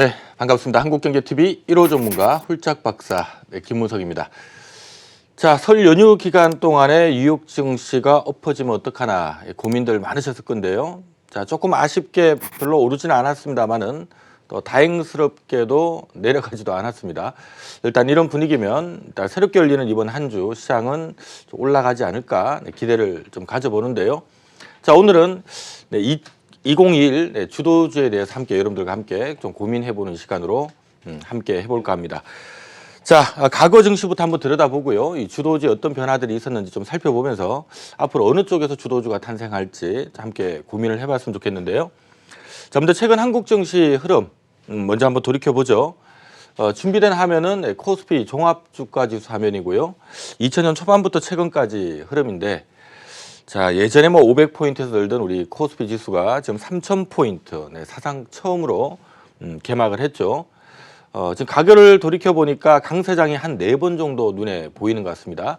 네, 반갑습니다. 한국경제TV 1호 전문가 홀짝 박사 네, 김문석입니다. 자, 설 연휴 기간 동안에 뉴욕 증시가 엎어지면 어떡하나 고민들 많으셨을 건데요. 자, 조금 아쉽게 별로 오르지는 않았습니다만은 또 다행스럽게도 내려가지도 않았습니다. 일단 이런 분위기면 일단 새롭게 열리는 이번 한 주 시장은 좀 올라가지 않을까 네, 기대를 좀 가져보는데요. 자, 오늘은 네, 이, 2021 네, 주도주에 대해서 함께 여러분들과 함께 좀 고민해보는 시간으로 음, 함께 해볼까 합니다. 자, 아, 과거 증시부터 한번 들여다보고요. 이 주도주에 어떤 변화들이 있었는지 좀 살펴보면서 앞으로 어느 쪽에서 주도주가 탄생할지 함께 고민을 해봤으면 좋겠는데요. 자, 먼저 최근 한국 증시 흐름 음, 먼저 한번 돌이켜 보죠. 어, 준비된 화면은 네, 코스피 종합주가지수 화면이고요. 2000년 초반부터 최근까지 흐름인데 자 예전에 뭐 500포인트에서 늘던 우리 코스피 지수가 지금 3,000포인트 네, 사상 처음으로 음, 개막을 했죠. 어, 지금 가격을 돌이켜 보니까 강세장이 한 네 번 정도 눈에 보이는 것 같습니다.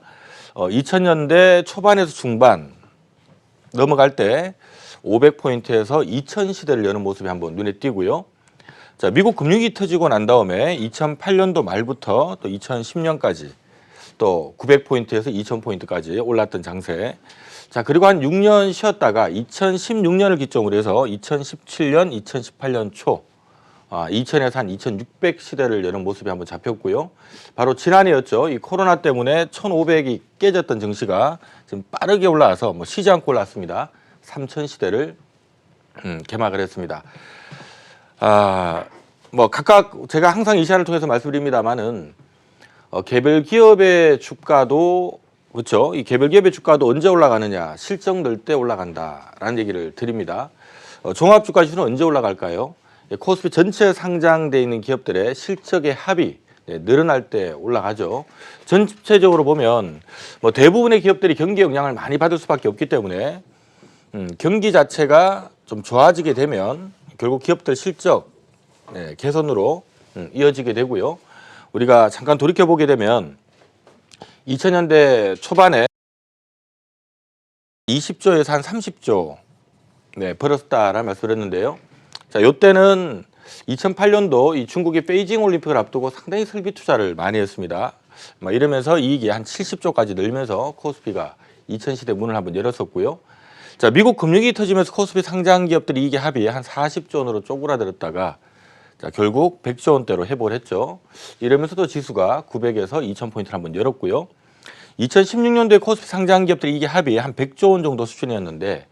어, 2000년대 초반에서 중반 넘어갈 때 500포인트에서 2000 시대를 여는 모습이 한번 눈에 띄고요. 자, 미국 금융이 터지고 난 다음에 2008년도 말부터 또 2010년까지 또 900포인트에서 2000포인트까지 올랐던 장세. 자, 그리고 한 6년 쉬었다가 2016년을 기점으로 해서 2017년, 2018년 초 아, 2000에서 한 2600 시대를 여는 모습이 한번 잡혔고요. 바로 지난해였죠. 이 코로나 때문에 1500이 깨졌던 증시가 지금 빠르게 올라와서 뭐 쉬지 않고 올랐습니다. 3000 시대를 음, 개막을 했습니다. 아, 뭐 각각 제가 항상 이 시간을 통해서 말씀드립니다만은 어, 개별 기업의 주가도 그렇죠. 이 개별 기업의 주가도 언제 올라가느냐 실적 늘 때 올라간다라는 얘기를 드립니다. 어, 종합 주가 지수는 언제 올라갈까요? 예, 코스피 전체 상장돼 있는 기업들의 실적의 합이 네, 늘어날 때 올라가죠. 전체적으로 보면 뭐 대부분의 기업들이 경기 영향을 많이 받을 수밖에 없기 때문에 음, 경기 자체가 좀 좋아지게 되면 결국 기업들 실적 네, 개선으로 음, 이어지게 되고요. 우리가 잠깐 돌이켜 보게 되면 2000년대 초반에 20조에서 한 30조 네, 벌었다라는 말씀을 했는데요. 자, 요때는 2008년도 이 중국이 베이징 올림픽을 앞두고 상당히 설비 투자를 많이 했습니다. 막 이러면서 이익이 한 70조까지 늘면서 코스피가 2000시대 문을 한번 열었었고요. 자, 미국 금융이 터지면서 코스피 상장 기업들이 이익의 합이 한 40조 원으로 쪼그라들었다가 자, 결국 100조 원대로 회복을 했죠. 이러면서도 지수가 900에서 2000포인트를 한번 열었고요. 2016년도에 코스피 상장 기업들 이익의 합이 한 100조 원 정도 수준이었는데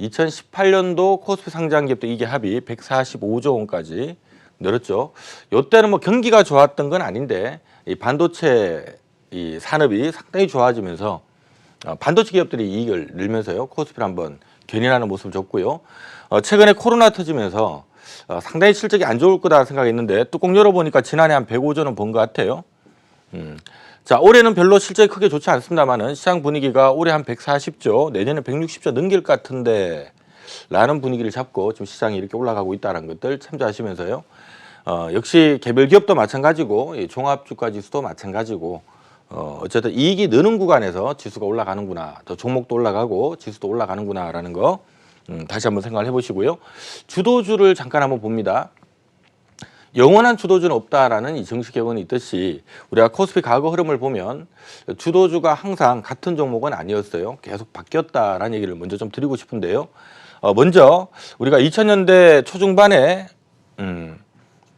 2018년도 코스피 상장 기업들 이익의 합이 145조 원까지 늘었죠. 요때는 뭐 경기가 좋았던 건 아닌데 이 반도체 이 산업이 상당히 좋아지면서 어, 반도체 기업들이 이익을 늘면서요. 코스피를 한번 견인하는 모습을 줬고요. 어, 최근에 코로나 터지면서 어, 상당히 실적이 안 좋을 거다 생각했는데 뚜껑 열어보니까 지난해 한 105조 는본것 같아요. 음. 자, 올해는 별로 실적이 크게 좋지 않습니다만은 시장 분위기가 올해 한 140조, 내년에 160조 넘길 것 같은데 라는 분위기를 잡고 지금 시장이 이렇게 올라가고 있다는 것들 참조하시면서요. 어, 역시 개별 기업도 마찬가지고 이 종합주가 지수도 마찬가지고 어, 어쨌든 이익이 느는 구간에서 지수가 올라가는구나. 또 종목도 올라가고 지수도 올라가는구나라는 거 음, 다시 한번 생각을 해보시고요. 주도주를 잠깐 한번 봅니다. 영원한 주도주는 없다라는 이 정식 격언이 있듯이 우리가 코스피 과거 흐름을 보면 주도주가 항상 같은 종목은 아니었어요. 계속 바뀌었다라는 얘기를 먼저 좀 드리고 싶은데요. 어, 먼저 우리가 2000년대 초중반에 음,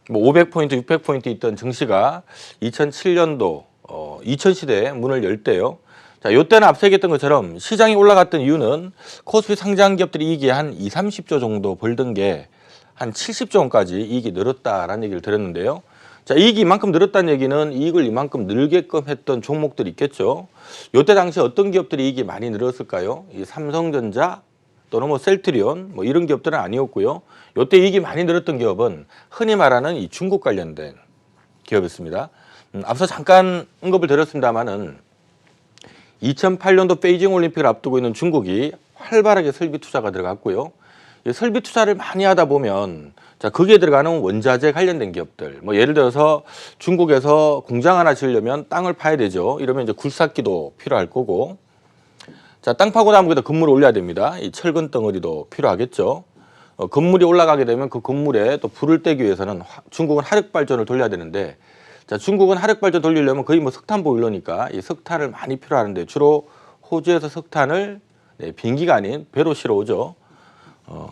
뭐 500포인트, 600포인트 있던 증시가 2007년도 어, 2000시대에 문을 열 때요. 자, 요때는 앞서 얘기했던 것처럼 시장이 올라갔던 이유는 코스피 상장 기업들이 이익이 한 2, 30조 정도 벌던 게 한 70조 원까지 이익이 늘었다라는 얘기를 들었는데요. 자, 이익이 이만큼 늘었다는 얘기는 이익을 이만큼 늘게끔 했던 종목들이 있겠죠. 요때 당시 어떤 기업들이 이익이 많이 늘었을까요? 이 삼성전자 또는 뭐 셀트리온 뭐 이런 기업들은 아니었고요. 요때 이익이 많이 늘었던 기업은 흔히 말하는 이 중국 관련된 기업이었습니다. 음, 앞서 잠깐 언급을 드렸습니다만은 2008년도 베이징 올림픽을 앞두고 있는 중국이 활발하게 설비 투자가 들어갔고요. 이 설비 투자를 많이 하다 보면 자 거기에 들어가는 원자재 관련된 기업들 뭐 예를 들어서 중국에서 공장 하나 지으려면 땅을 파야 되죠. 이러면 이제 굴삭기도 필요할 거고 자땅 파고 나면 거기다 건물을 올려야 됩니다. 이 철근 덩어리도 필요하겠죠. 어, 건물이 올라가게 되면 그 건물에 또 불을 떼기 위해서는 화- 중국은 화력 발전을 돌려야 되는데 자 중국은 화력 발전 돌리려면 거의 뭐 석탄 보일러니까 이 석탄을 많이 필요하는데 주로 호주에서 석탄을 네, 비행기가 아닌 배로 실어오죠. 어.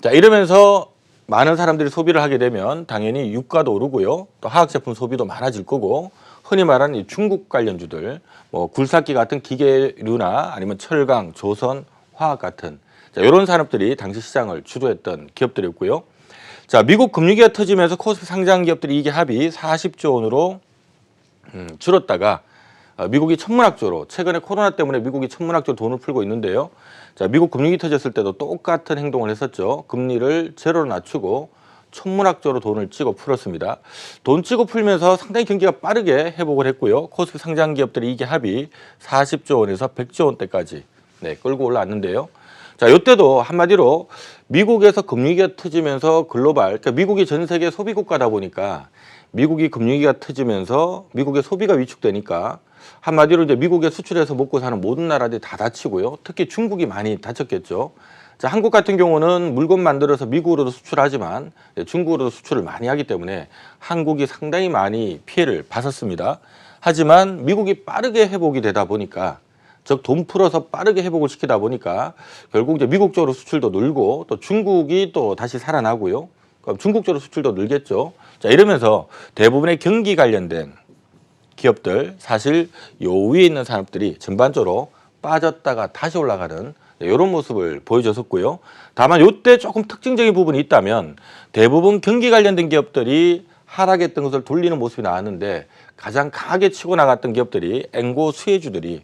자 이러면서 많은 사람들이 소비를 하게 되면 당연히 유가도 오르고요. 또 화학 제품 소비도 많아질 거고 흔히 말하는 이 중국 관련주들 뭐 굴삭기 같은 기계류나 아니면 철강, 조선, 화학 같은 자, 이런 산업들이 당시 시장을 주도했던 기업들이었고요. 자, 미국 금융위기가 터지면서 코스피 상장 기업들이 이게 합이 40조 원으로 음, 줄었다가 어, 미국이 천문학적으로 최근에 코로나 때문에 미국이 천문학적으로 돈을 풀고 있는데요. 자, 미국 금융이 터졌을 때도 똑같은 행동을 했었죠. 금리를 제로로 낮추고 천문학적으로 돈을 찍어 풀었습니다. 돈 찍어 풀면서 상당히 경기가 빠르게 회복을 했고요. 코스피 상장 기업들이 이게 합이 40조 원에서 100조 원대까지 네, 끌고 올라왔는데요. 자, 이때도 한마디로 미국에서 금융위기가 터지면서 글로벌, 그러니까 미국이 전 세계 소비 국가다 보니까 미국이 금융위기가 터지면서 미국의 소비가 위축되니까 한마디로 이제 미국에 수출해서 먹고 사는 모든 나라들이 다 다치고요. 특히 중국이 많이 다쳤겠죠. 자, 한국 같은 경우는 물건 만들어서 미국으로도 수출하지만 네, 중국으로도 수출을 많이 하기 때문에 한국이 상당히 많이 피해를 봤었습니다. 하지만 미국이 빠르게 회복이 되다 보니까 즉 돈 풀어서 빠르게 회복을 시키다 보니까 결국 이제 미국 쪽으로 수출도 늘고 또 중국이 또 다시 살아나고요. 그럼 중국 쪽으로 수출도 늘겠죠. 자 이러면서 대부분의 경기 관련된 기업들 사실 요 위에 있는 산업들이 전반적으로 빠졌다가 다시 올라가는 이런 모습을 보여줬었고요. 다만 요때 조금 특징적인 부분이 있다면 대부분 경기 관련된 기업들이 하락했던 것을 돌리는 모습이 나왔는데 가장 강하게 치고 나갔던 기업들이 앵고 수혜주들이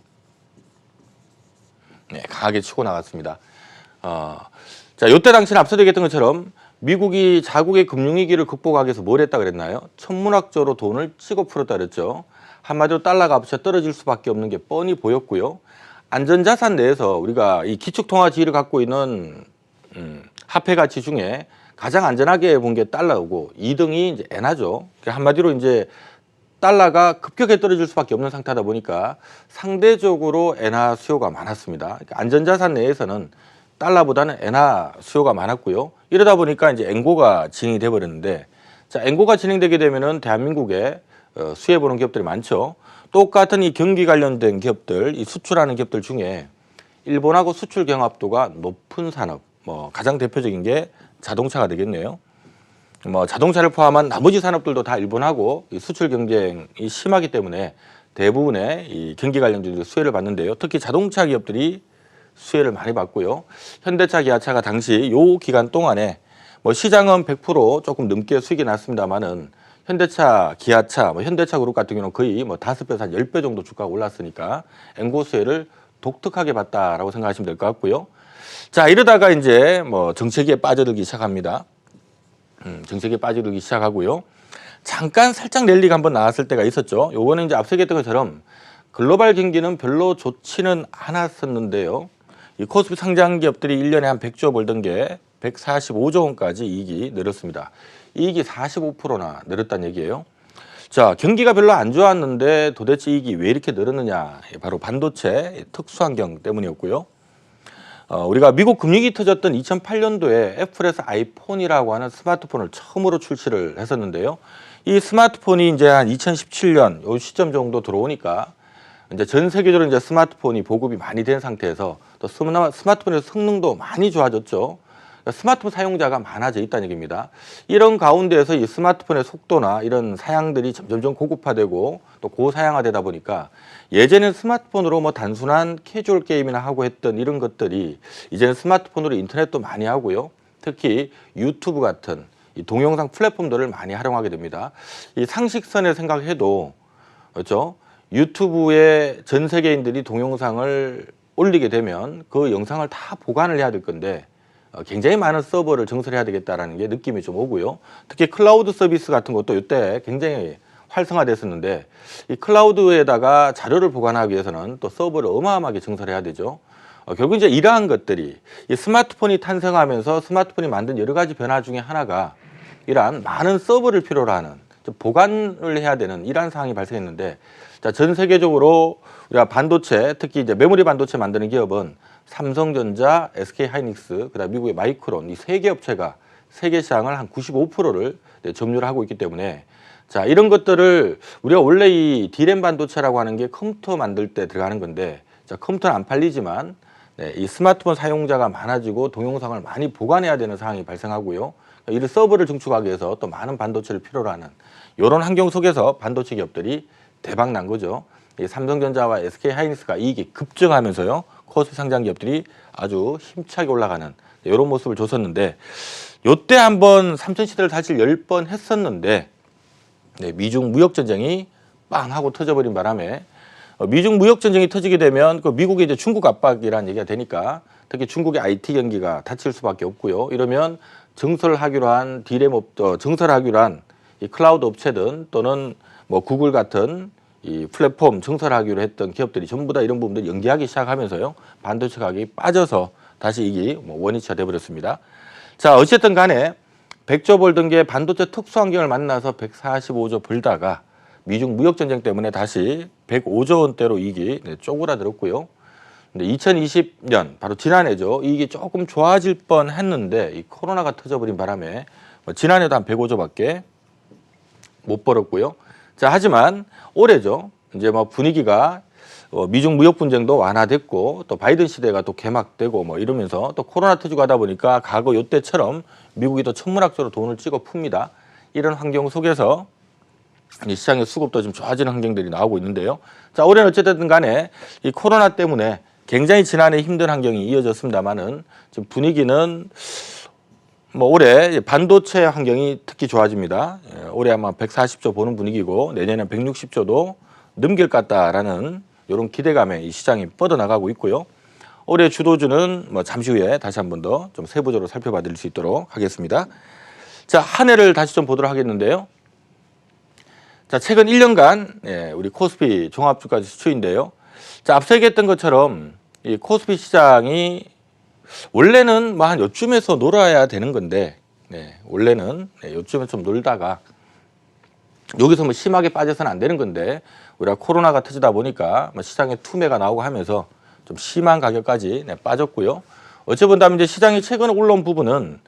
네, 강하게 치고 나갔습니다. 어, 자, 요때 당시는 앞서 얘기했던 것처럼 미국이 자국의 금융위기를 극복하기 위해서 뭘 했다 그랬나요? 천문학적으로 돈을 치고 풀었다 그랬죠. 한마디로 달러 값이 떨어질 수밖에 없는 게 뻔히 보였고요. 안전자산 내에서 우리가 이 기축통화 지위를 갖고 있는 음, 화폐 가치 중에 가장 안전하게 본 게 달러고 2등이 이제 엔화죠. 한마디로 이제 달러가 급격하게 떨어질 수밖에 없는 상태다 보니까 상대적으로 엔화 수요가 많았습니다. 그러니까 안전자산 내에서는 달러보다는 엔화 수요가 많았고요. 이러다 보니까 이제 앵고가 진행이 돼 버렸는데 자, 앵고가 진행되게 되면은 대한민국에 어, 수혜 보는 기업들이 많죠. 똑같은 이 경기 관련된 기업들, 이 수출하는 기업들 중에 일본하고 수출 경합도가 높은 산업, 뭐 가장 대표적인 게 자동차가 되겠네요. 뭐 자동차를 포함한 나머지 산업들도 다 일본하고 이 수출 경쟁이 심하기 때문에 대부분의 이 경기 관련주들이 수혜를 받는데요. 특히 자동차 기업들이 수혜를 많이 받고요. 현대차, 기아차가 당시 요 기간 동안에 뭐 시장은 100% 조금 넘게 수익이 났습니다만은 현대차, 기아차, 뭐 현대차 그룹 같은 경우는 거의 뭐 다섯 배에서 한열배 정도 주가가 올랐으니까 앵고 수혜를 독특하게 봤다라고 생각하시면 될 것 같고요. 자, 이러다가 이제 뭐 정체기에 빠져들기 시작합니다. 음, 정책에 빠지기 시작하고요. 잠깐 살짝 랠리가 한번 나왔을 때가 있었죠. 요거는 이제 앞서 얘기했던 것처럼 글로벌 경기는 별로 좋지는 않았었는데요. 이 코스피 상장 기업들이 1년에 한 100조 벌던 게 145조 원까지 이익이 늘었습니다. 이익이 45%나 늘었다는 얘기예요. 자, 경기가 별로 안 좋았는데 도대체 이익이 왜 이렇게 늘었느냐? 바로 반도체 특수환경 때문이었고요. 어, 우리가 미국 금융이 터졌던 2008년도에 애플에서 아이폰이라고 하는 스마트폰을 처음으로 출시를 했었는데요. 이 스마트폰이 이제 한 2017년 요 시점 정도 들어오니까 이제 전 세계적으로 이제 스마트폰이 보급이 많이 된 상태에서 또 스마- 스마트폰의 성능도 많이 좋아졌죠. 스마트폰 사용자가 많아져 있다는 얘기입니다. 이런 가운데에서 이 스마트폰의 속도나 이런 사양들이 점점점 고급화되고 또 고사양화되다 보니까 예전엔 스마트폰으로 뭐 단순한 캐주얼 게임이나 하고 했던 이런 것들이 이제는 스마트폰으로 인터넷도 많이 하고요. 특히 유튜브 같은 이 동영상 플랫폼들을 많이 활용하게 됩니다. 이 상식선에 생각해도 그렇죠. 유튜브에 전 세계인들이 동영상을 올리게 되면 그 영상을 다 보관을 해야 될 건데 어, 굉장히 많은 서버를 증설해야 되겠다라는 게 느낌이 좀 오고요. 특히 클라우드 서비스 같은 것도 이때 굉장히 활성화됐었는데 이 클라우드에다가 자료를 보관하기 위해서는 또 서버를 어마어마하게 증설해야 되죠. 어, 결국 이제 이러한 것들이 이 스마트폰이 탄생하면서 스마트폰이 만든 여러 가지 변화 중에 하나가 이러한 많은 서버를 필요로 하는 좀 보관을 해야 되는 이러한 상황이 발생했는데 자, 전 세계적으로 우리가 반도체 특히 이제 메모리 반도체 만드는 기업은 삼성전자, SK 하이닉스, 그다음 미국의 마이크론 이 세 개 업체가 세계 시장을 한 95%를 네, 점유를 하고 있기 때문에 자 이런 것들을 우리가 원래 이 디램 반도체라고 하는 게 컴퓨터 만들 때 들어가는 건데 자 컴퓨터는 안 팔리지만 네, 이 스마트폰 사용자가 많아지고 동영상을 많이 보관해야 되는 상황이 발생하고요. 이를 서버를 증축하기 위해서 또 많은 반도체를 필요로 하는 이런 환경 속에서 반도체 기업들이 대박 난 거죠. 이 삼성전자와 SK 하이닉스가 이익이 급증하면서요. 코스피 상장 기업들이 아주 힘차게 올라가는 이런 모습을 줬었는데 요때 한번 삼천 시대를 사실 열 번 했었는데 네, 미중 무역 전쟁이 빵 하고 터져버린 바람에 어, 미중 무역 전쟁이 터지게 되면 그 미국의 이제 중국 압박이라는 얘기가 되니까 특히 중국의 IT 경기가 닫힐 수밖에 없고요. 이러면 증설하기로 한 디램 업, 어, 증설하기로 한 이 클라우드 업체든 또는 뭐 구글 같은 이 플랫폼 증설하기로 했던 기업들이 전부 다 이런 부분들 연기하기 시작하면서요 반도체 가격이 빠져서 다시 이게 뭐 원위치가 돼버렸습니다. 자 어쨌든 간에 100조 벌던 게 반도체 특수 환경을 만나서 145조 벌다가 미중 무역 전쟁 때문에 다시 105조 원대로 이익이 네, 쪼그라들었고요. 근데 2020년 바로 지난해죠. 이익이 조금 좋아질 뻔 했는데 이 코로나가 터져버린 바람에 뭐 지난해도 한 105조밖에 못 벌었고요. 자 하지만 올해죠. 이제 뭐 분위기가 어, 미중 무역 분쟁도 완화됐고 또 바이든 시대가 또 개막되고 뭐 이러면서 또 코로나 터지고 하다 보니까 과거 요때처럼 미국이 또 천문학적으로 돈을 찍어 풉니다. 이런 환경 속에서 이 시장의 수급도 좀 좋아지는 환경들이 나오고 있는데요. 자 올해는 어쨌든 간에 이 코로나 때문에 굉장히 지난해 힘든 환경이 이어졌습니다만은 지금 분위기는 뭐 올해 반도체 환경이 특히 좋아집니다. 예, 올해 아마 140조 보는 분위기고 내년에 160조도 넘길 것 같다라는 이런 기대감에 이 시장이 뻗어나가고 있고요. 올해 주도주는 뭐 잠시 후에 다시 한 번 더 좀 세부적으로 살펴봐 드릴 수 있도록 하겠습니다. 자, 한 해를 다시 좀 보도록 하겠는데요. 자, 최근 1년간 예, 우리 코스피 종합주가 지수인데요. 자, 앞서 얘기했던 것처럼 이 코스피 시장이 원래는 뭐 한 요쯤에서 놀아야 되는 건데, 네, 원래는 네, 요쯤에 좀 놀다가 여기서 뭐 심하게 빠져서는 안 되는 건데 우리가 코로나가 터지다 보니까 뭐 시장에 투매가 나오고 하면서 좀 심한 가격까지 네, 빠졌고요. 어찌 본다면 이제 시장이 최근에 올라온 부분은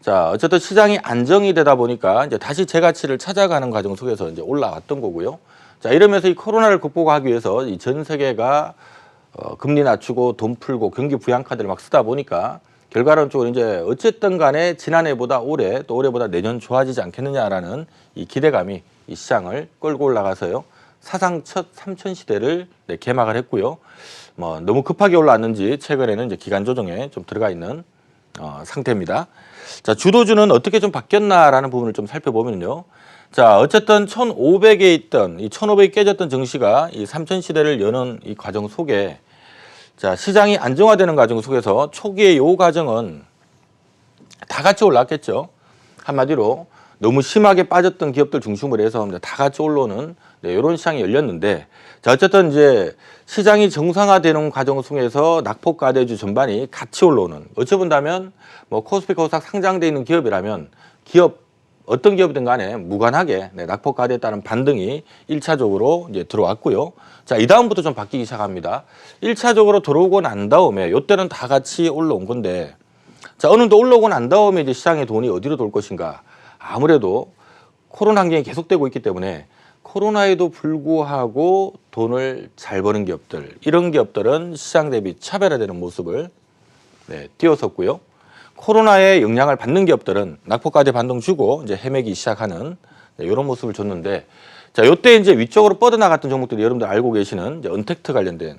자 어쨌든 시장이 안정이 되다 보니까 이제 다시 재가치를 찾아가는 과정 속에서 이제 올라왔던 거고요. 자 이러면서 이 코로나를 극복하기 위해서 이 전 세계가 어, 금리 낮추고 돈 풀고 경기 부양 카드를 막 쓰다 보니까 결과론적으로 이제 어쨌든 간에 지난해보다 올해 또 올해보다 내년 좋아지지 않겠느냐라는 이 기대감이 이 시장을 끌고 올라가서요 사상 첫 삼천 시대를 네, 개막을 했고요. 뭐 너무 급하게 올라왔는지 최근에는 이제 기간 조정에 좀 들어가 있는 어, 상태입니다. 자 주도주는 어떻게 좀 바뀌었나라는 부분을 좀 살펴보면요. 자 어쨌든 1,500에 있던 이 1,500이 깨졌던 증시가 이 삼천 시대를 여는 이 과정 속에 자 시장이 안정화되는 과정 속에서 초기의 요 과정은 다 같이 올랐겠죠. 한마디로 너무 심하게 빠졌던 기업들 중심으로 해서 다 같이 올라오는 네, 이런 시장이 열렸는데 자 어쨌든 이제 시장이 정상화되는 과정 속에서 낙폭과대주 전반이 같이 올라오는 어찌 본다면 뭐 코스피 코스닥 상장돼 있는 기업이라면 기업 어떤 기업이든 간에 무관하게 네, 낙폭과대에 따른 반등이 일차적으로 이제 들어왔고요. 자, 이 다음부터 좀 바뀌기 시작합니다. 일차적으로 들어오고 난 다음에 요때는 다 같이 올라온 건데 자, 어느 정도 올라오고 난 다음에 이제 시장의 돈이 어디로 돌 것인가? 아무래도 코로나 환경이 계속되고 있기 때문에 코로나에도 불구하고 돈을 잘 버는 기업들 이런 기업들은 시장 대비 차별화되는 모습을 네, 띄웠었고요. 코로나의 영향을 받는 기업들은 낙폭까지 반동 주고 이제 헤매기 시작하는 네, 이런 모습을 줬는데 자, 요때 이제 위쪽으로 뻗어나갔던 종목들이 여러분들 알고 계시는 이제 언택트 관련된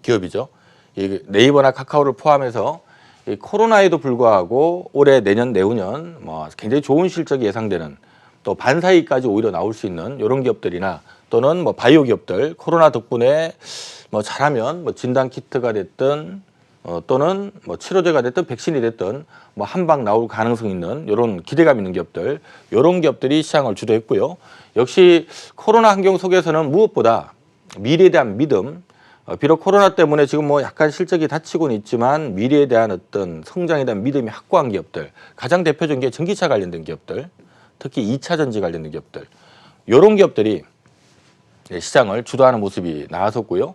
기업이죠. 이 네이버나 카카오를 포함해서 이 코로나에도 불구하고 올해 내년 내후년 뭐 굉장히 좋은 실적이 예상되는 또 반사이까지 오히려 나올 수 있는 이런 기업들이나 또는 뭐 바이오 기업들 코로나 덕분에 뭐 잘하면 뭐 진단 키트가 됐든 어, 또는 뭐 치료제가 됐든 백신이 됐든 뭐 한방 나올 가능성 있는 이런 기대감 있는 기업들 이런 기업들이 시장을 주도했고요. 역시 코로나 환경 속에서는 무엇보다 미래에 대한 믿음 어, 비록 코로나 때문에 지금 뭐 약간 실적이 닫히고는 있지만 미래에 대한 어떤 성장에 대한 믿음이 확고한 기업들 가장 대표적인 게 전기차 관련된 기업들 특히 2차 전지 관련된 기업들 이런 기업들이 예, 시장을 주도하는 모습이 나왔었고요.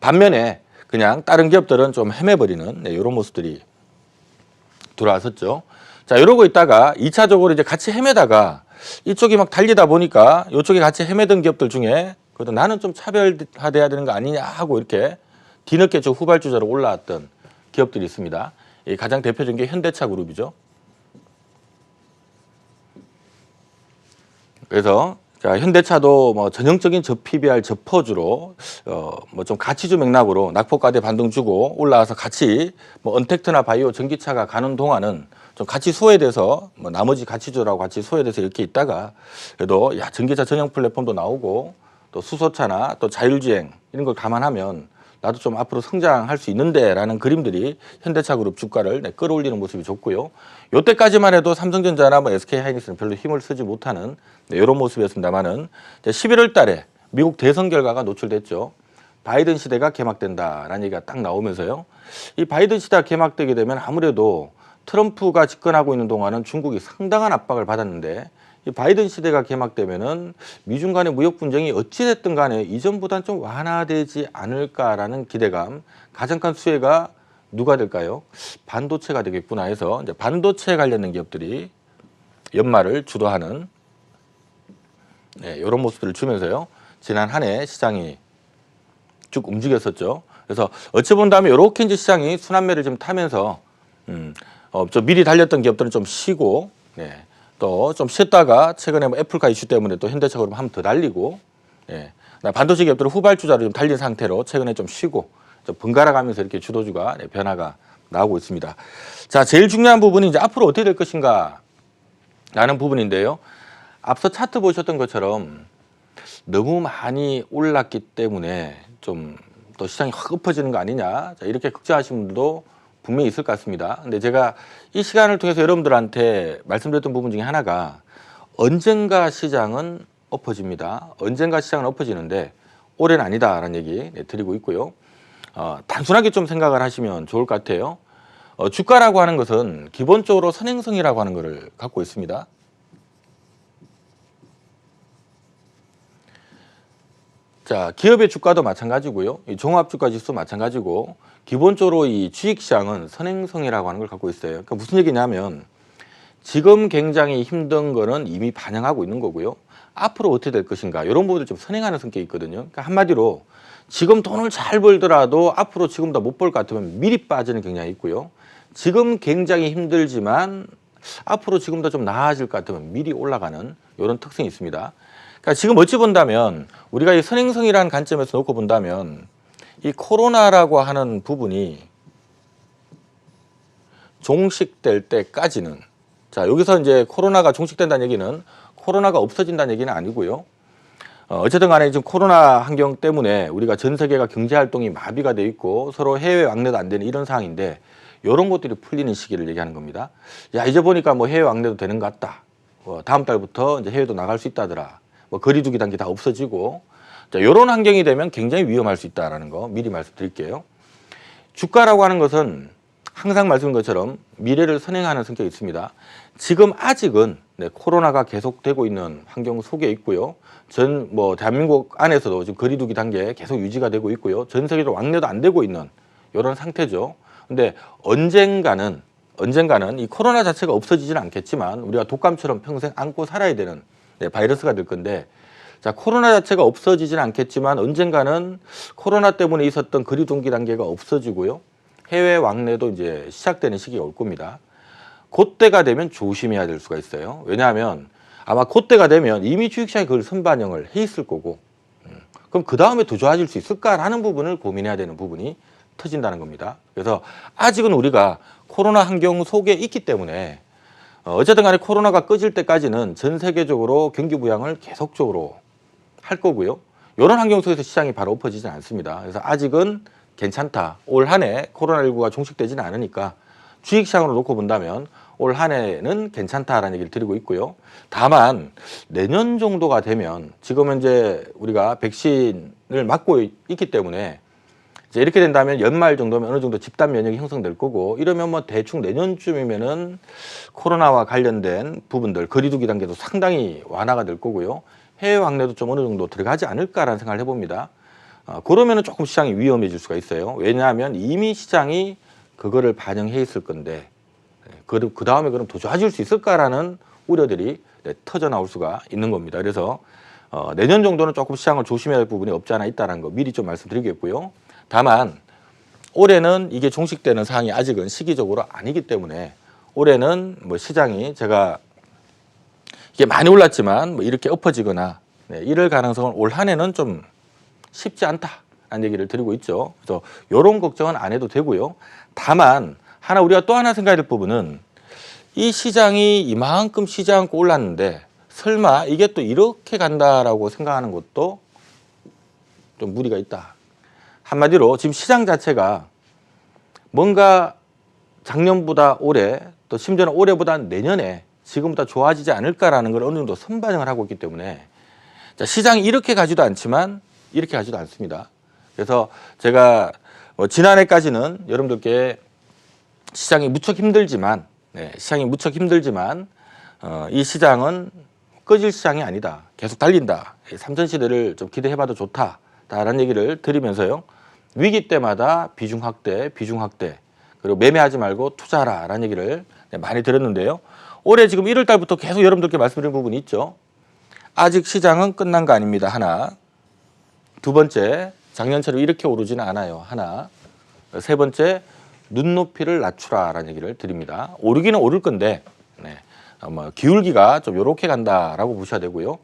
반면에 그냥 다른 기업들은 좀 헤매버리는 네, 이런 모습들이 들어왔었죠. 자, 이러고 있다가 2차적으로 이제 같이 헤매다가 이쪽이 막 달리다 보니까 이쪽이 같이 헤매던 기업들 중에 그래도 나는 좀 차별화돼야 되는 거 아니냐 하고 이렇게 뒤늦게 저 후발주자로 올라왔던 기업들이 있습니다. 이 가장 대표적인 게 현대차 그룹이죠. 그래서 자, 현대차도 뭐 전형적인 저 PBR 저 퍼주로 어 뭐 좀 가치주 맥락으로 낙폭과대 반등 주고 올라와서 같이 뭐 언택트나 바이오 전기차가 가는 동안은 좀 같이 소외돼서 뭐 나머지 가치주라고 같이 소외돼서 이렇게 있다가 그래도 야 전기차 전용 플랫폼도 나오고 또 수소차나 또 자율주행 이런 걸 감안하면 나도 좀 앞으로 성장할 수 있는데라는 그림들이 현대차 그룹 주가를 네, 끌어올리는 모습이 좋고요. 요때까지만 해도 삼성전자나 뭐 SK 하이닉스는 별로 힘을 쓰지 못하는 네, 이런 모습이었습니다만은 11월 달에 미국 대선 결과가 노출됐죠. 바이든 시대가 개막된다라는 얘기가 딱 나오면서요. 이 바이든 시대가 개막되게 되면 아무래도 트럼프가 집권하고 있는 동안은 중국이 상당한 압박을 받았는데 이 바이든 시대가 개막되면은 미중 간의 무역 분쟁이 어찌됐든 간에 이전보다는 좀 완화되지 않을까라는 기대감 가장 큰 수혜가 누가 될까요? 반도체가 되겠구나 해서 이제 반도체 관련된 기업들이 연말을 주도하는 네, 이런 모습들을 주면서요. 지난 한 해 시장이 쭉 움직였었죠. 그래서 어찌 본다면 이렇게 이제 시장이 순환매를 좀 타면서 음, 어, 좀 미리 달렸던 기업들은 좀 쉬고 네, 또 좀 쉬었다가 최근에 뭐 애플카 이슈 때문에 또 현대차 그룹 한번 더 달리고 예. 반도체 기업들은 후발주자로 좀 달린 상태로 최근에 좀 쉬고 좀 번갈아 가면서 이렇게 주도주가 네, 변화가 나오고 있습니다. 자, 제일 중요한 부분이 이제 앞으로 어떻게 될 것인가 라는 부분인데요. 앞서 차트 보셨던 것처럼 너무 많이 올랐기 때문에 좀또 시장이 확 엎어지는 거 아니냐 자, 이렇게 걱정하시는 분들도 분명히 있을 것 같습니다. 근데 제가 이 시간을 통해서 여러분들한테 말씀드렸던 부분 중에 하나가 언젠가 시장은 엎어집니다. 언젠가 시장은 엎어지는데 올해는 아니다라는 얘기 네, 드리고 있고요. 어, 단순하게 좀 생각을 하시면 좋을 것 같아요. 어, 주가라고 하는 것은 기본적으로 선행성이라고 하는 것을 갖고 있습니다. 자, 기업의 주가도 마찬가지고요. 이 종합주가 지수 마찬가지고 기본적으로 이 주식시장은 선행성이라고 하는 걸 갖고 있어요. 그러니까 무슨 얘기냐면 지금 굉장히 힘든 거는 이미 반영하고 있는 거고요. 앞으로 어떻게 될 것인가 이런 부분들 좀 선행하는 성격이 있거든요. 그러니까 한마디로 지금 돈을 잘 벌더라도 앞으로 지금보다 못 벌 것 같으면 미리 빠지는 경향이 있고요. 지금 굉장히 힘들지만 앞으로 지금보다 좀 나아질 것 같으면 미리 올라가는 이런 특성이 있습니다. 그러니까 지금 어찌 본다면 우리가 이 선행성이라는 관점에서 놓고 본다면 이 코로나라고 하는 부분이 종식될 때까지는 자 여기서 이제 코로나가 종식된다는 얘기는 코로나가 없어진다는 얘기는 아니고요. 어, 어쨌든 간에 지금 코로나 환경 때문에 우리가 전 세계가 경제 활동이 마비가 돼 있고 서로 해외 왕래도 안 되는 이런 상황인데 이런 것들이 풀리는 시기를 얘기하는 겁니다. 야 이제 보니까 뭐 해외 왕래도 되는 것 같다. 어, 다음 달부터 이제 해외도 나갈 수 있다더라. 뭐 거리두기 단계 다 없어지고 자, 이런 환경이 되면 굉장히 위험할 수 있다라는 거 미리 말씀드릴게요. 주가라고 하는 것은 항상 말씀드린 것처럼 미래를 선행하는 성격이 있습니다. 지금 아직은 네, 코로나가 계속되고 있는 환경 속에 있고요. 전 뭐 대한민국 안에서도 지금 거리두기 단계 계속 유지가 되고 있고요. 전 세계로 왕래도 안 되고 있는 이런 상태죠. 근데 언젠가는 언젠가는 이 코로나 자체가 없어지지는 않겠지만 우리가 독감처럼 평생 안고 살아야 되는 네, 바이러스가 될 건데 자 코로나 자체가 없어지지는 않겠지만 언젠가는 코로나 때문에 있었던 거리두기 단계가 없어지고요. 해외 왕래도 이제 시작되는 시기가 올 겁니다. 그때가 되면 조심해야 될 수가 있어요. 왜냐하면 아마 그때가 되면 이미 주식시장이 그걸 선반영을 해 있을 거고 음, 그럼 그 다음에 더 좋아질 수 있을까라는 부분을 고민해야 되는 부분이 터진다는 겁니다. 그래서 아직은 우리가 코로나 환경 속에 있기 때문에 어, 어쨌든 간에 코로나가 꺼질 때까지는 전 세계적으로 경기 부양을 계속적으로 할 거고요. 이런 환경 속에서 시장이 바로 엎어지진 않습니다. 그래서 아직은 괜찮다. 올 한 해 코로나19가 종식되지는 않으니까 주식시장으로 놓고 본다면 올 한 해는 괜찮다라는 얘기를 드리고 있고요. 다만 내년 정도가 되면 지금은 이제 우리가 백신을 맞고 있기 때문에 이렇게 된다면 연말 정도면 어느 정도 집단 면역이 형성될 거고 이러면 뭐 대충 내년쯤이면은 코로나와 관련된 부분들 거리두기 단계도 상당히 완화가 될 거고요. 해외 왕래도 좀 어느 정도 들어가지 않을까라는 생각을 해봅니다. 어, 그러면은 조금 시장이 위험해질 수가 있어요. 왜냐하면 이미 시장이 그거를 반영해 있을 건데 그, 그 다음에 그럼 더 좋아질 수 있을까라는 우려들이 네, 터져 나올 수가 있는 겁니다. 그래서 어, 내년 정도는 조금 시장을 조심해야 할 부분이 없지 않아 있다는 거 미리 좀 말씀드리겠고요. 다만 올해는 이게 종식되는 사항이 아직은 시기적으로 아니기 때문에 올해는 뭐 시장이 제가 이게 많이 올랐지만 뭐 이렇게 엎어지거나 네, 이럴 가능성은 올 한해는 좀 쉽지 않다라는 얘기를 드리고 있죠. 그래서 이런 걱정은 안 해도 되고요. 다만 하나 우리가 또 하나 생각해야 될 부분은 이 시장이 이만큼 않고 올랐는데 설마 이게 또 이렇게 간다라고 생각하는 것도 좀 무리가 있다. 한마디로 지금 시장 자체가 뭔가 작년보다 올해 또 심지어는 올해보다 내년에 지금보다 좋아지지 않을까라는 걸 어느 정도 선반영을 하고 있기 때문에 자, 시장이 이렇게 가지도 않지만 이렇게 가지도 않습니다. 그래서 제가 뭐 지난해까지는 여러분들께 시장이 무척 힘들지만 네, 시장이 무척 힘들지만 어, 이 시장은 꺼질 시장이 아니다. 계속 달린다. 삼천 시대를 좀 기대해봐도 좋다라는 얘기를 드리면서요. 위기 때마다 비중 확대, 비중 확대 그리고 매매하지 말고 투자하라라는 얘기를 네, 많이 들었는데요. 올해 지금 1월 달부터 계속 여러분들께 말씀드린 부분이 있죠. 아직 시장은 끝난 거 아닙니다. 하나. 두 번째, 작년처럼 이렇게 오르지는 않아요. 하나. 세 번째, 눈높이를 낮추라라는 얘기를 드립니다. 오르기는 오를 건데, 네. 아마 기울기가 좀 이렇게 간다라고 보셔야 되고요.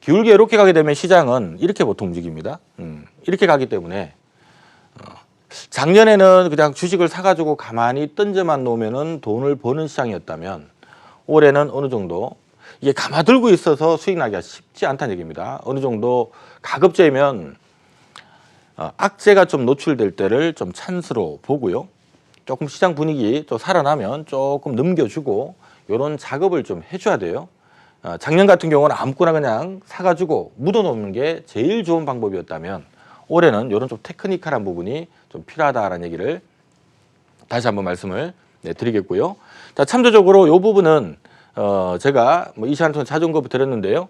기울기 이렇게 가게 되면 시장은 이렇게 보통 움직입니다. 음, 이렇게 가기 때문에 어, 작년에는 그냥 주식을 사가지고 가만히 던져만 놓으면은 돈을 버는 시장이었다면 올해는 어느 정도 이게 가마들고 있어서 수익 나기가 쉽지 않다는 얘기입니다. 어느 정도 가급적이면 어, 악재가 좀 노출될 때를 좀 찬스로 보고요. 조금 시장 분위기 또 살아나면 조금 넘겨주고 이런 작업을 좀 해줘야 돼요. 어, 작년 같은 경우는 아무거나 그냥 사가지고 묻어놓는 게 제일 좋은 방법이었다면 올해는 이런 좀 테크니컬한 부분이 좀 필요하다라는 얘기를 다시 한번 말씀을 네, 드리겠고요. 자, 참조적으로 이 부분은 어, 제가 뭐 이 시간 자주 언급 드렸는데요.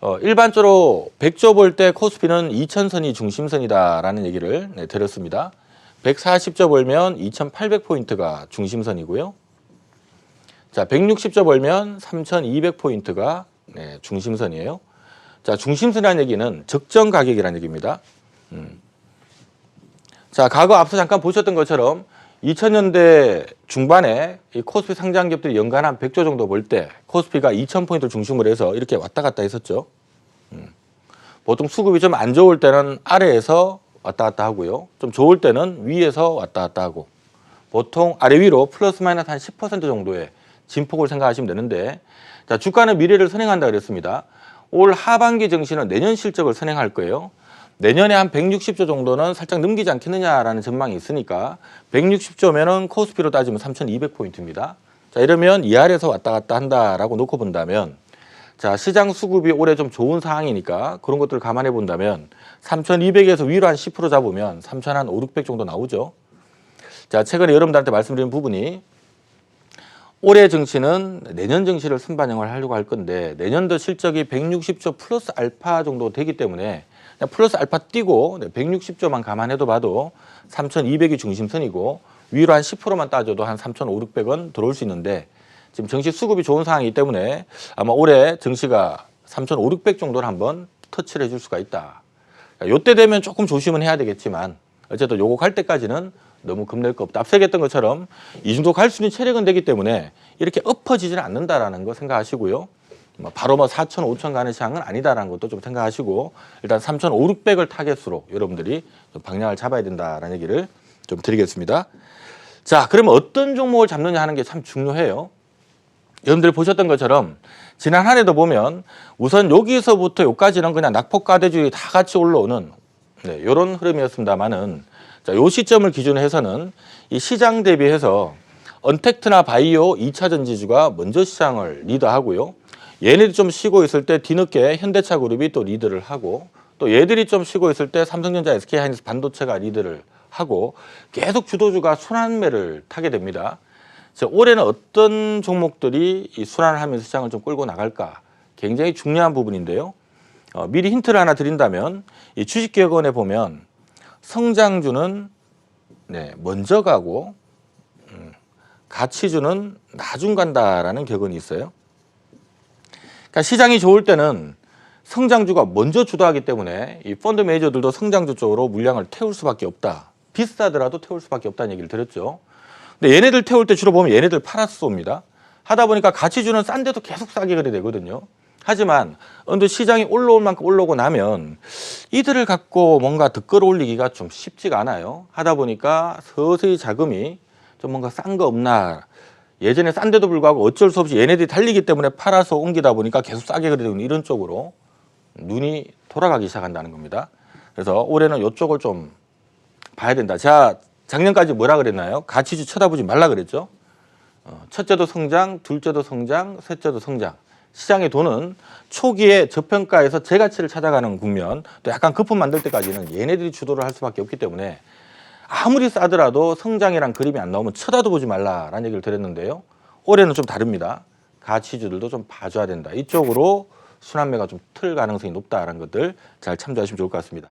어, 일반적으로 100조 볼 때 코스피는 2000선이 중심선이다라는 얘기를 네, 드렸습니다. 140조 벌면 2800포인트가 중심선이고요. 자, 160조 벌면 3200포인트가 네, 중심선이에요. 자, 중심선이라는 얘기는 적정 가격이라는 얘기입니다. 음. 자, 과거 앞서 잠깐 보셨던 것처럼 2000년대 중반에 이 코스피 상장 기업들이 연간 한 100조 정도 벌 때 코스피가 2000포인트를 중심으로 해서 이렇게 왔다 갔다 했었죠. 음. 보통 수급이 좀 안 좋을 때는 아래에서 왔다 갔다 하고요. 좀 좋을 때는 위에서 왔다 갔다 하고 보통 아래 위로 플러스 마이너스 한 10% 정도의 진폭을 생각하시면 되는데 자, 주가는 미래를 선행한다 그랬습니다. 올 하반기 증시는 내년 실적을 선행할 거예요. 내년에 한 160조 정도는 살짝 넘기지 않겠느냐라는 전망이 있으니까 160조면은 코스피로 따지면 3,200포인트입니다. 자, 이러면 이 아래에서 왔다 갔다 한다라고 놓고 본다면 자, 시장 수급이 올해 좀 좋은 상황이니까 그런 것들을 감안해 본다면 3,200에서 위로 한 10% 잡으면 3,000한 5, 600 정도 나오죠. 자, 최근에 여러분들한테 말씀드린 부분이 올해 증시는 내년 증시를 선반영을 하려고 할 건데 내년도 실적이 160조 플러스 알파 정도 되기 때문에 플러스 알파 띄고 160조만 감안해도 봐도 3,200이 중심선이고 위로 한 10%만 따져도 한 3,500원 들어올 수 있는데 지금 증시 수급이 좋은 상황이기 때문에 아마 올해 증시가 3,500 정도를 한번 터치를 해줄 수가 있다. 요때 되면 조금 조심은 해야 되겠지만 어쨌든 요거 갈 때까지는 너무 겁낼 거 없다. 앞서 얘기했던 것처럼 이 정도 갈 수 있는 체력은 되기 때문에 이렇게 엎어지지는 않는다라는 거 생각하시고요. 뭐 바로 뭐 4천, 5천 가는 시장은 아니다라는 것도 좀 생각하시고 일단 3천 5, 600을 타겟으로 여러분들이 좀 방향을 잡아야 된다라는 얘기를 좀 드리겠습니다. 자, 그러면 어떤 종목을 잡느냐 하는 게 참 중요해요. 여러분들이 보셨던 것처럼 지난 한 해도 보면 우선 여기서부터 여기까지는 그냥 낙폭과대주의 다 같이 올라오는 네, 이런 흐름이었습니다만은 자, 요 시점을 기준으로 해서는 이 시장 대비해서 언택트나 바이오 2차 전지주가 먼저 시장을 리드하고요. 얘네들이 좀 쉬고 있을 때 뒤늦게 현대차 그룹이 또 리드를 하고 또 얘들이 좀 쉬고 있을 때 삼성전자, SK하이닉스 반도체가 리드를 하고 계속 주도주가 순환매를 타게 됩니다. 자, 올해는 어떤 종목들이 이 순환을 하면서 시장을 좀 끌고 나갈까 굉장히 중요한 부분인데요. 어, 미리 힌트를 하나 드린다면 이 주식기획원에 보면 성장주는 네, 먼저 가고 음, 가치주는 나중 간다라는 격언이 있어요. 그러니까 시장이 좋을 때는 성장주가 먼저 주도하기 때문에 이 펀드 매니저들도 성장주 쪽으로 물량을 태울 수밖에 없다. 비싸더라도 태울 수밖에 없다는 얘기를 드렸죠. 근데 얘네들 태울 때 주로 보면 얘네들 팔아서 옵니다. 하다 보니까 가치주는 싼데도 계속 싸게 거래되거든요. 하지만 어느 시장이 올라올 만큼 올라오고 나면 이들을 갖고 뭔가 더 끌어올리기가 좀 쉽지가 않아요. 하다 보니까 서서히 자금이 좀 뭔가 싼 거 없나. 예전에 싼데도 불구하고 어쩔 수 없이 얘네들이 달리기 때문에 팔아서 옮기다 보니까 계속 싸게 거래되는 이런 쪽으로 눈이 돌아가기 시작한다는 겁니다. 그래서 올해는 이쪽을 좀 봐야 된다. 자, 작년까지 뭐라 그랬나요? 가치주 쳐다보지 말라 그랬죠. 어, 첫째도 성장, 둘째도 성장, 셋째도 성장. 시장의 돈은 초기에 저평가에서 재가치를 찾아가는 국면, 또 약간 거품 만들 때까지는 얘네들이 주도를 할 수밖에 없기 때문에 아무리 싸더라도 성장이란 그림이 안 나오면 쳐다도 보지 말라라는 얘기를 드렸는데요. 올해는 좀 다릅니다. 가치주들도 좀 봐줘야 된다. 이쪽으로 순환매가 좀 틀 가능성이 높다라는 것들 잘 참조하시면 좋을 것 같습니다.